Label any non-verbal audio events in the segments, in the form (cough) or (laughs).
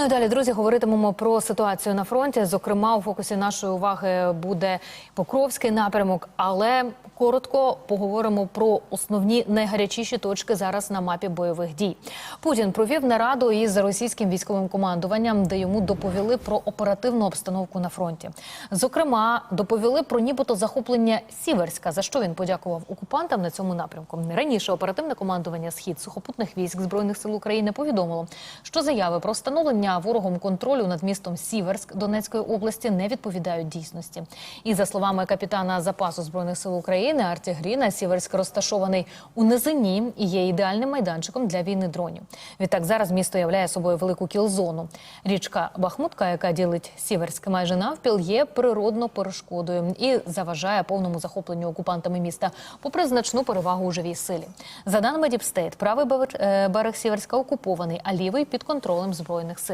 Ну і далі, друзі, говоритимемо про ситуацію на фронті. Зокрема, у фокусі нашої уваги буде Покровський напрямок, але коротко поговоримо про основні найгарячіші точки зараз на мапі бойових дій. Путін провів нараду із російським військовим командуванням, де йому доповіли про оперативну обстановку на фронті. Зокрема, доповіли про нібито захоплення Сіверська, за що він подякував окупантам на цьому напрямку. Раніше оперативне командування схід сухопутних військ збройних сил України повідомило, що заяви про встановлення ворогом контролю над містом Сіверськ Донецької області не відповідають дійсності. І за словами капітана запасу збройних сил України Арті Гріна, Сіверськ розташований у низині і є ідеальним майданчиком для війни дронів. Відтак зараз місто являє собою велику кілзону. Річка Бахмутка, яка ділить Сіверськ майже навпіл, є природно перешкодою і заважає повному захопленню окупантами міста, попри значну перевагу у живій силі. За даними Діпстейт, правий бевер- е, берег Сіверська окупований, а лівий під контролем збройних сил.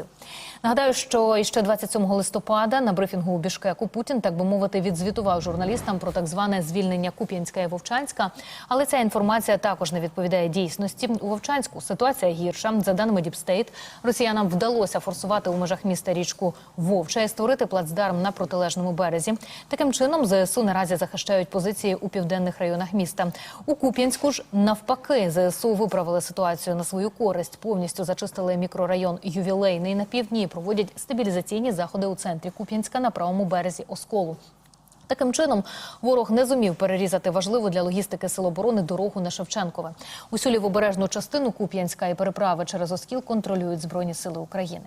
Нагадаю, що іще 27 листопада на брифінгу у Бішкеку Путін, так би мовити, відзвітував журналістам про так зване звільнення Куп'янська і Вовчанська. Але ця інформація також не відповідає дійсності. У Вовчанську ситуація гірша. За даними Діпстейт, росіянам вдалося форсувати у межах міста річку Вовча і створити плацдарм на протилежному березі. Таким чином, ЗСУ наразі захищають позиції у південних районах міста. У Куп'янську ж навпаки, ЗСУ виправили ситуацію на свою користь. Повністю зачистили мікрорайон ювілейний на півдні. Проводять стабілізаційні заходи у центрі Куп'янська на правому березі Осколу. Таким чином, ворог не зумів перерізати важливу для логістики сил оборони дорогу на Шевченкове. Усю лівобережну частину Куп'янська і переправи через Оскіл контролюють Збройні сили України.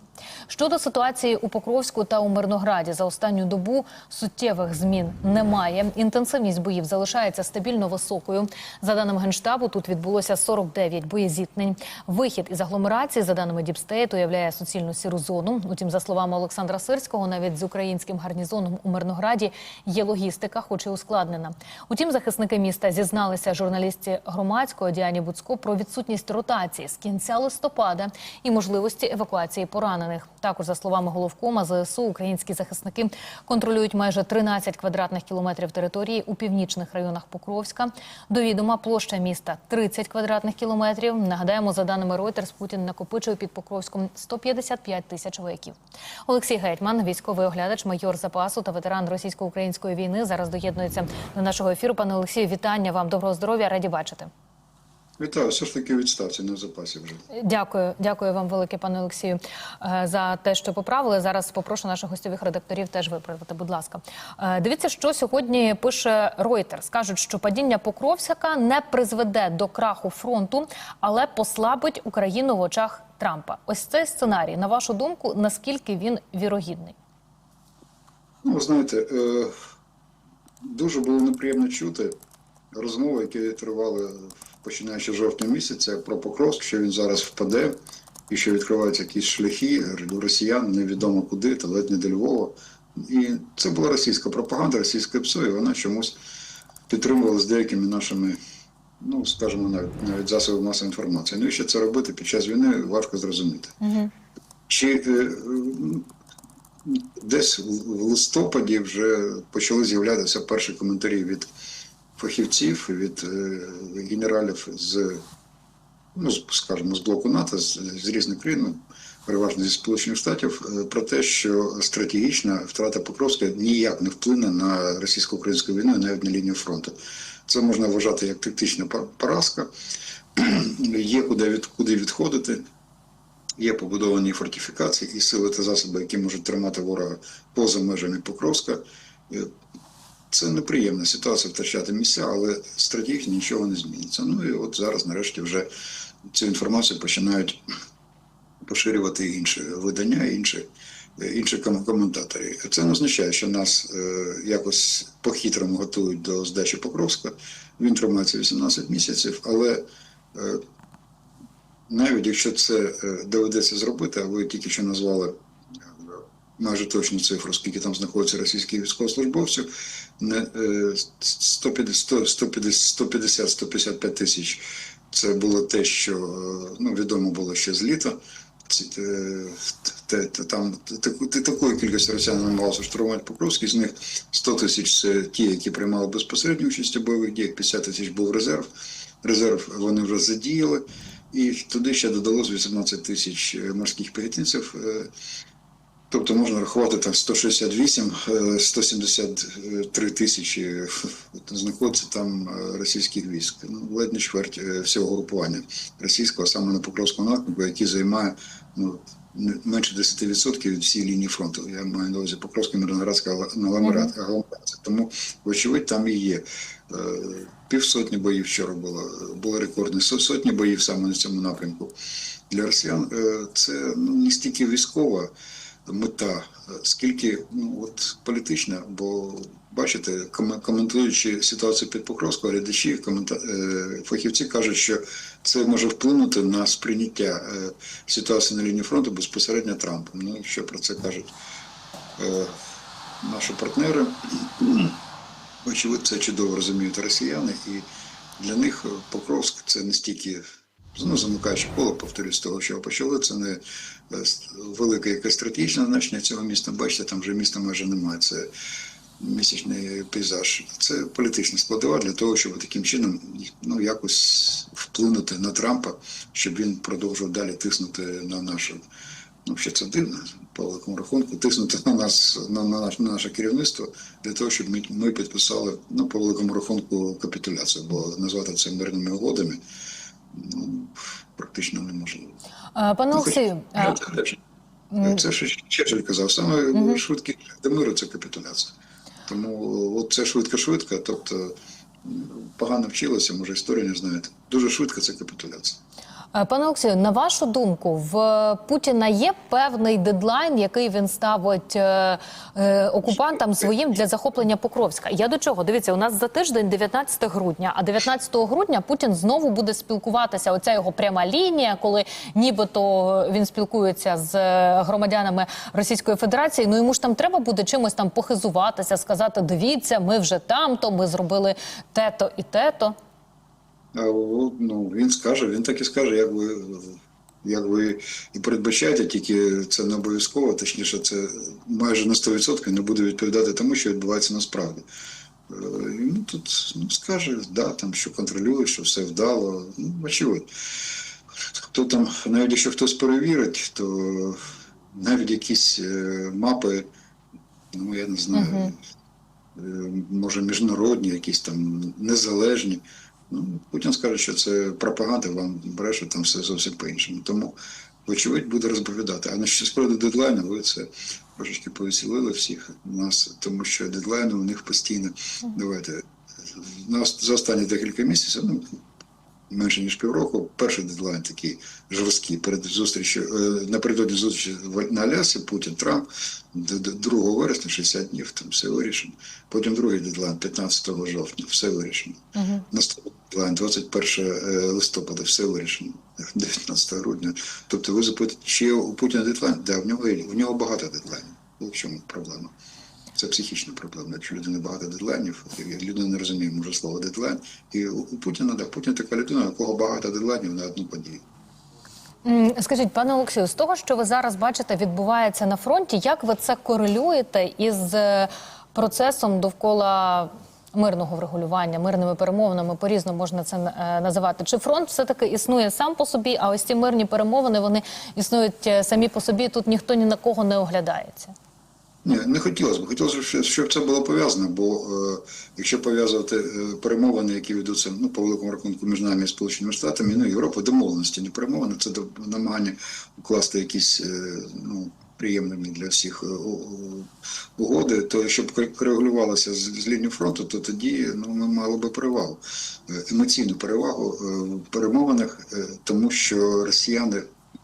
Щодо ситуації у Покровську та у Мирнограді за останню добу суттєвих змін немає. Інтенсивність боїв залишається стабільно високою. За даними генштабу, тут відбулося 49 боєзіткнень. Вихід із агломерації, за даними Діпстейт, уявляє суцільну сіру зону. Утім, за словами Олександра Сирського, навіть з українським гарнізоном у Мирнограді є логістика, хоч і ускладнена. Утім, захисники міста зізналися журналісті громадського Діані Буцько про відсутність ротації з кінця листопада і можливості евакуації поранених. Також за словами головкома ЗСУ, українські захисники контролюють майже 13 квадратних кілометрів території у північних районах Покровська. До відома площа міста 30 квадратних кілометрів. Нагадаємо, за даними Reuters, Путін накопичує під Покровськом 155 тисяч вояків. Олексій Гетьман, військовий оглядач, майор запасу та ветеран російсько-української війни, зараз доєднується до нашого ефіру. Пане Олексію, вітання вам, доброго здоров'я, раді бачити. Вітаю, все ж таки відставці, не в запасі вже. Дякую, дякую вам велике, пане Олексію, е, за те, що поправили. Зараз попрошу наших гостьових редакторів теж виправити. Будь ласка, Е, дивіться, що сьогодні пише Reuters. Кажуть, що падіння Покровська не призведе до краху фронту, але послабить Україну в очах Трампа. Ось цей сценарій, на вашу думку, наскільки він вірогідний? Ну, знаєте, е, дуже було неприємно чути розмови, які тривали починаючи з жовтня місяця про Покровськ, що він зараз впаде, і що відкриваються якісь шляхи до росіян, невідомо куди, та ледь не до Львова. І це була російська пропаганда, російське ПСО, і вона чомусь підтримувала з деякими нашими, ну скажімо, навіть навіть засоби масової інформації. Навіщо це робити під час війни, важко зрозуміти. Угу. Чи е, десь в листопаді вже почали з'являтися перші коментарі від фахівців, від е, генералів з, ну, скажімо, з блоку НАТО, з, з різних країн, ну, переважно зі Сполучених Штатів, е, про те, що стратегічна втрата Покровська ніяк не вплине на російсько-українську війну, і навіть на лінію фронту. Це можна вважати як тактична поразка. (clears throat) Є куди, куди відходити. Є побудовані фортифікації і сили та засоби, які можуть тримати ворога поза межами Покровська. Е, Це неприємна ситуація втрачати місця, але стратегічно нічого не зміниться. Ну і от зараз, нарешті, вже цю інформацію починають поширювати інші видання, інші, е, інші ком- коментаторі. Це не означає, що нас е, якось по-хитрому готують до здачі Покровська. Він тримається 18 місяців, але навіть якщо це е, доведеться зробити, а ви тільки що назвали е, майже точну цифру, скільки там знаходиться російських військовослужбовців, е, 150-155 тисяч це було те, що е, ну, відомо було ще з літа. Е, Там такої кількості росіян намагалося штурмувати Покровський, з них 100 тисяч це ті, які приймали безпосередню участь у бойових діях, 50 тисяч був резерв. Резерв вони вже задіяли. І туди ще додалось 18 тисяч е, морських піхотинців. е, Тобто можна рахувати там 168, е, 173 тисячі знаходиться там російських військ. Ну, ледь не чверть всього групування російського, саме на Покровському напрямку, який займає ну, менше 10% від всієї лінії фронту. Я маю на увазі Покровський Мирноградська агломерат- агломерація. Тому, вочевидь, там і є. Е, Півсотні боїв вчора було, були рекордні со- сотні боїв саме на цьому напрямку. Для росіян е, це ну, не стільки військова мета, е, скільки ну, от, політична, бо бачите, коментуючи ситуацію під Покровською, глядачі, е, фахівці кажуть, що це може вплинути на сприйняття е, ситуації на лінії фронту безпосередньо Трампом. Ну, що про це кажуть е, наші партнери. (clears throat) Очевидно, це чудово розуміють росіяни, і для них Покровськ це не стільки ну, замикаючи коло, повторюсь, з того, що почали, це не велике якесь стратегічне значення цього міста. Бачите, там вже міста майже немає. Це місячний пейзаж. Це політична складова для того, щоб таким чином ну, якось вплинути на Трампа, щоб він продовжував далі тиснути на нашу. Ну, ще це дивно, по великому рахунку, тиснути на нас, на, на, наш- на наше керівництво для того, щоб ми, ми підписали ну, по великому рахунку капітуляцію, бо назвати це мирними угодами ну, практично неможливо. Е, Пане Олексію, е, Це ж Черчилль казав, саме швидкий шлях до миру це капітуляція. Тому от це швидко-швидко, тобто погано вчилося, може історія не знаєте. Дуже швидко це капітуляція. Е, Пане Олексію, на вашу думку, в Путіна є певний дедлайн, який він ставить е, е, окупантам своїм для захоплення Покровська. Я до чого? Дивіться, у нас за тиждень 19 грудня, а 19 грудня Путін знову буде спілкуватися. Оця його пряма лінія, коли нібито він спілкується з громадянами Російської Федерації. Ну йому ж там треба буде чимось там похизуватися, сказати: дивіться, ми вже там, то ми зробили те-то і те-то. Ну, він скаже, він так і скаже, як ви, як ви і передбачаєте, тільки це не обов'язково, точніше, це майже на 100% не буде відповідати тому, що відбувається насправді. Е, Ну, тут ну, скаже, да, там, що контролює, що все вдало. Ну, очевидно. Хто там, навіть якщо хтось перевірить, то навіть якісь е, мапи, ну я не знаю, е, може міжнародні, якісь там незалежні. Ну, Путін скаже, що це пропаганда, вам бреше там все зовсім по-іншому. Тому, вочевидь, буде розповідати. А на що справді дедлайну, ви це трошечки повеселили всіх нас, тому що дедлайни у них постійно. Давайте за останні декілька місяців, ну менше ніж півроку, перший дедлайн такий жорсткий перед зустрічю е, напередодні зустрічі на Алясі Путін Трамп д- д- 2 вересня 60 днів, там все вирішено. Потім другий дедлайн 15 жовтня, все вирішено. Угу. Наступний дедлайн 21 е, листопада, все вирішено. (laughs) 19 грудня. Тобто ви запитаєте, чи є у Путіна дедлайн? Да, в нього. В нього багато дедлайнів. В чому проблема? Це психічна проблема. Якщо у людини багато дедлайнів, людина не розуміє, може слово дедлайн. І у Путіна, да, Путін така людина, у кого багато дедлайнів на одну подію. Скажіть, пане Олексію, з того, що ви зараз бачите, відбувається на фронті, як ви це корелюєте із е, процесом довкола мирного врегулювання, мирними перемовинами, по-різному можна це е, називати? Чи фронт все-таки існує сам по собі, а ось ці мирні перемовини вони існують е, самі по собі, тут ніхто ні на кого не оглядається? Ні, не хотілося б. Хотілося б, щоб- це було пов'язано, бо е, якщо пов'язувати е, перемовини, які ведуться ну, по великому рахунку між нами і Сполученими Штатами, ну, Європа, домовленості, не перемовини, це до- намагання укласти якісь е, ну, приємними для всіх е, угоди, то щоб коригулювалося з, з лінії фронту, то тоді ну, ми мали би перевагу, е, емоційну перевагу е, в перемовинах, е, тому що росіяни.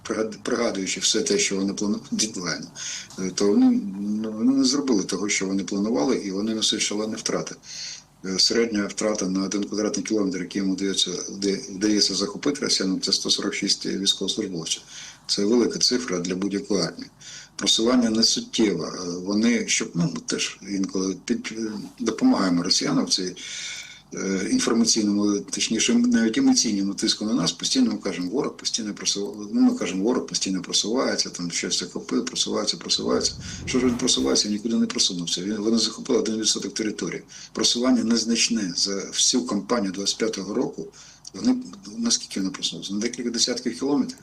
Пригад- Пригадуючи все те, що вони планували дедлайн, е, то вони, ну, вони не зробили того, що вони планували, і вони несуть шалені втрати. Е, Середня втрата на один квадратний кілометр, який йому вдається, вдається захопити росіянам, це 146 військовослужбовців. Це велика цифра для будь-якої армії. Просування не суттєве. Е, Вони щоб ну теж інколи під допомагаємо росіянам в цій інформаційному, точніше, навіть емоційному тиску на нас, постійно ми кажемо, ворог постійно просувається. Ну, ми кажемо, ворог постійно просувається, там щось захопив, просувається, просувається. Що ж він просувається, нікуди не просунувся. Він вони захопили 1% території. Просування незначне за всю кампанію 25-го року. Вони наскільки вони просунулися? На декілька десятків кілометрів.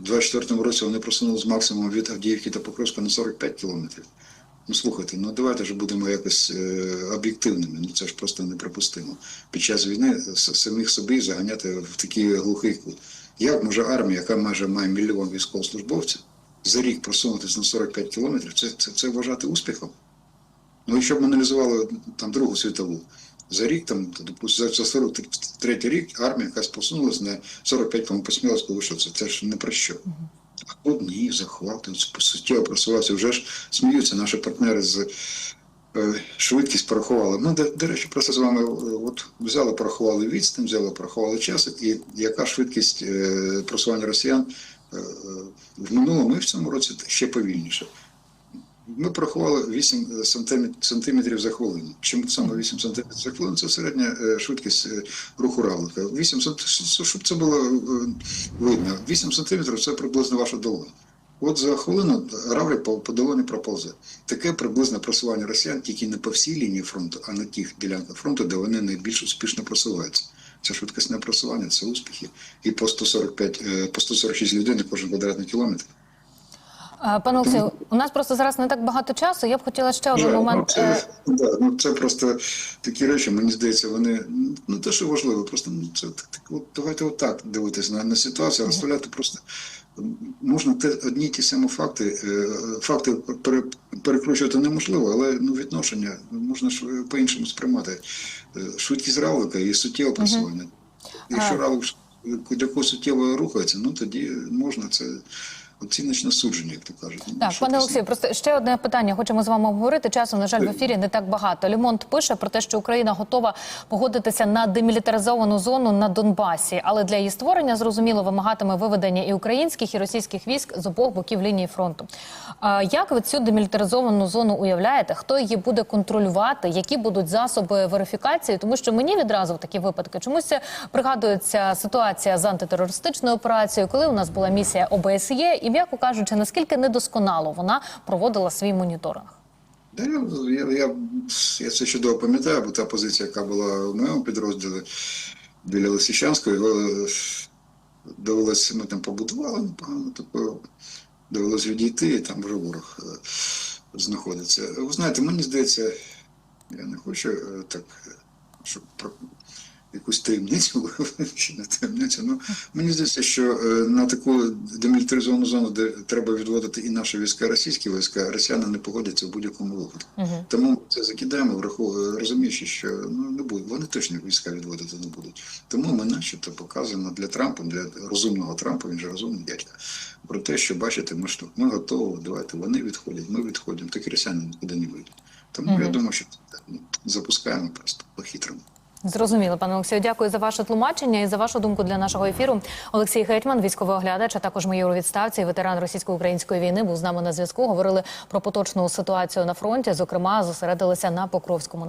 У 24-му році вони просунулися максимум від Авдіївки та Покровська на 45 кілометрів. Ну слухайте, ну давайте ж будемо якось е, об'єктивними. Ну це ж просто неприпустимо. Під час війни самих собі заганяти в такий глухий кут. Як може армія, яка майже має мільйон військовослужбовців, за рік просунутися на 45 кілометрів, це, це, це вважати успіхом? Ну, якщо б ми аналізували там Другу світову, за рік, там, допустим, за 43 рік армія якась посунулася на 45 км посміла сказала, що це, це ж не про що. А тут ні, по суттєво просувався. Вже ж сміються наші партнери з е, швидкість порахували. Ми, до, до речі, просто з вами е, от взяли, порахували відстань, взяли, порахували час, і яка швидкість е, просування росіян в минулому і в цьому році ще повільніше. Ми порахували 8 сантиметрів, за хвилину. Чому саме 8 сантиметрів за хвилину? Це середня е, швидкість е, руху равлика. 8 сантиметрів, щоб це було е, видно, 8 сантиметрів це приблизно ваша долоня. От за хвилину равлик по, по долоні проповзе. Таке приблизне просування росіян тільки не по всій лінії фронту, а на тих ділянках фронту, де вони найбільш успішно просуваються. Це швидкісне просування, це успіхи. І по 145, е, по 146 людей на кожен квадратний кілометр. Е, Пане Олексію, у нас просто зараз не так багато часу. Я б хотіла ще один Жаль, момент. Ну, е, це, да, ну, це просто такі речі, мені здається, вони ну те, що важливо, просто ну, це так, так, от, давайте отак дивитися на, на ситуацію, розставляти просто можна те одні й ті самі факти. е, Факти пере, перекручувати неможливо, але ну відношення можна ж е, по-іншому сприймати. Е, Швидкість равлика і суттєве просування. Якщо равлик до якогось суттєво рухається, ну тоді можна це оціночне судження, як то кажуть. Ну, Так, що пане Олексію, просто ще одне питання. Хочемо з вами обговорити. Часу, на жаль, в ефірі не так багато. Лімонт пише про те, що Україна готова погодитися на демілітаризовану зону на Донбасі, але для її створення зрозуміло вимагатиме виведення і українських, і російських військ з обох боків лінії фронту. А Як ви цю демілітаризовану зону уявляєте? Хто її буде контролювати? Які будуть засоби верифікації? Тому що мені відразу в такі випадки чомусь пригадується ситуація з антитерористичною операцією, коли у нас була місія ОБСЄ, і м'яко кажучи, наскільки недосконало вона проводила свій моніторинг. Я, я, я, я це чудово пам'ятаю, бо та позиція, яка була в моєму підрозділі біля Лисичанської, його довелося, ми там побудували непогано, такою, довелося відійти, і там вже ворог е, знаходиться. Ви знаєте, мені здається, я не хочу е, так, е, щоб якусь таємницю (laughs) чи не таємницю. Ну мені здається, що е, на таку демілітаризовану зону, де треба відводити і наші війська, російські війська, росіяни не погодяться в будь-якому випадку. Угу. Тому ми це закидаємо, враховуємо, розуміючи, що ну не буде. Вони точно війська відводити не будуть. Тому ми, начебто, показуємо для Трампа, для розумного Трампа, він же розумний дядька, про те, що бачите, ми тут, ми готові. Давайте вони відходять, ми відходимо. Так і росіяни нікуди не вийдуть. Тому Мгм. я думаю, що ну, запускаємо просто по-хитрому. Зрозуміло, пане Олексію. Дякую за ваше тлумачення і за вашу думку для нашого ефіру. Олексій Гетьман, військовий оглядач, а також майор у відставці, ветеран російсько-української війни, був з нами на зв'язку. Говорили про поточну ситуацію на фронті. Зокрема, зосередилися на Покровському